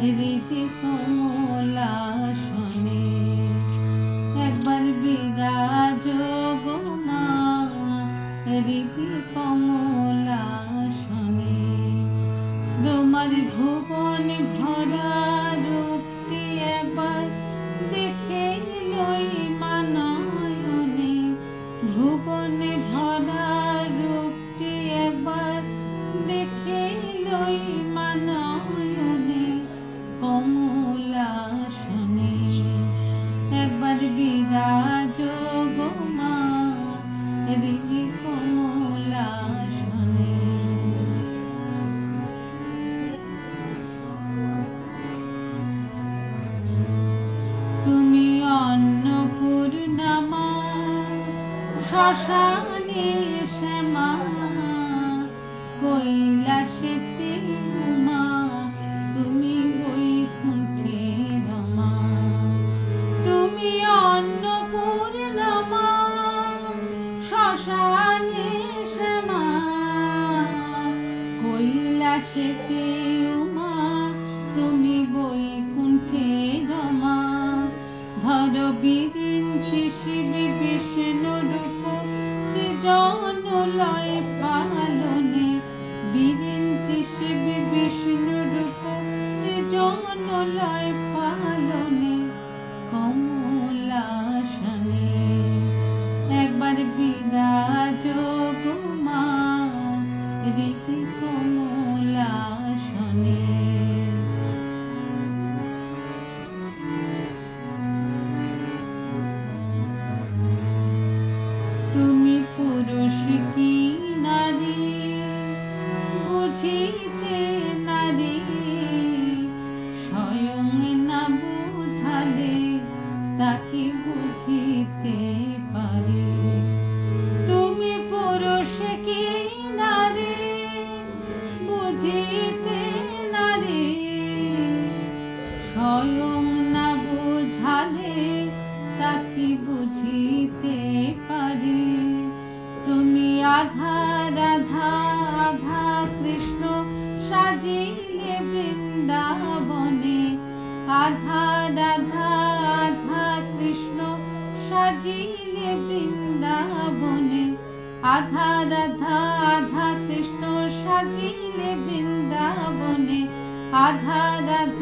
রীতি কমলাসনে একবার বিরাজ গোমা রীতি কমলাসনে তোমার ভুবন ভর শশানি শ্মশানে শ্যামা কৈলাসেতে শিবে বিষ্ণু রূপ সৃজন লয় পালনে কমলাসনে। একবার বিরাজ মা রীতি কমা বুঝিতে পারি। তুমি আধা রাধা, আধা কৃষ্ণ সাজিলে বৃন্দাবনে। আধা রাধা, আধা কৃষ্ণ সাজিলে বৃন্দাবনে। আধা রাধা, আধা কৃষ্ণ সাজিলে বৃন্দাবনে। আধা রাধা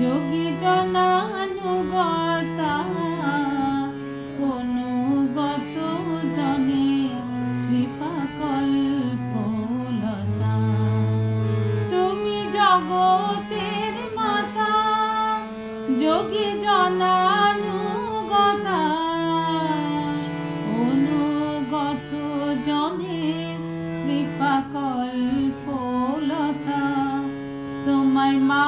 যোগী জনানুগতা, অনুগত জনে কৃপা কল্পলতা। তুমি জগতের মাতা, যোগী জনানুগতা, অনুগত জনে কৃপা কল্পলতা। তোমায় মা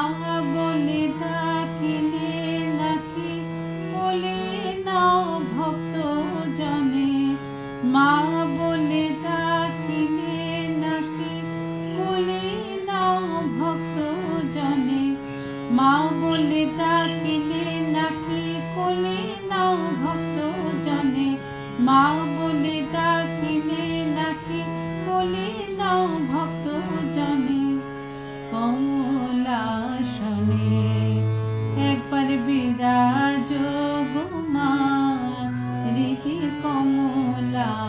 Yeah.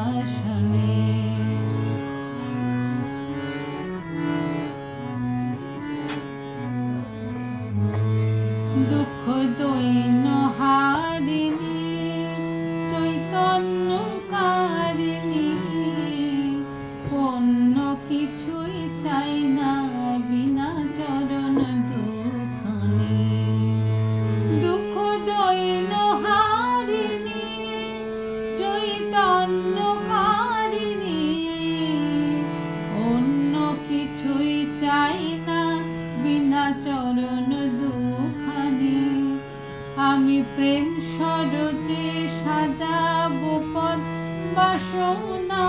প্রেম সরজে সাজাবো পদ বাসনা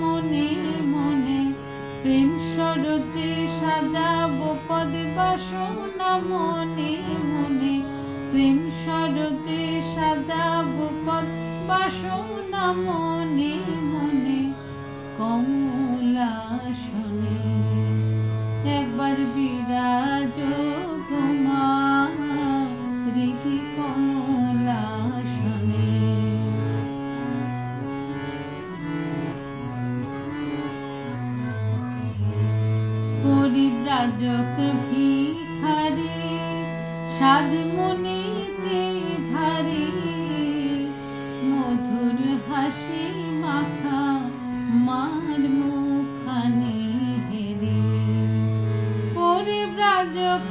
মনে মনে। প্রেম সরজে সাজাবো পদ বাসনা মনে মনে। প্রেম সরজে সাজাবো পদ বাসনা মনে মনে। কমলাসনে একবার বিরাজ রীতি কমলাসনে পরিব্রাজক ভিখারি সাধ মনিতে ভারী মধুর হাসি মাখা মার মুখানি হেরি। পরিব্রাজক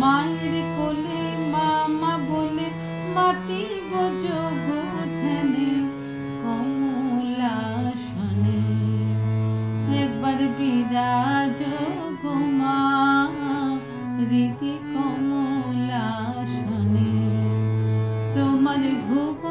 মায়ের কোলে মামা বলে মাতিব যোগ ধ্যানে, কমলাসনে। একবার বিরাজ গোমা রীতি কমলাসনে। তোমার ভুব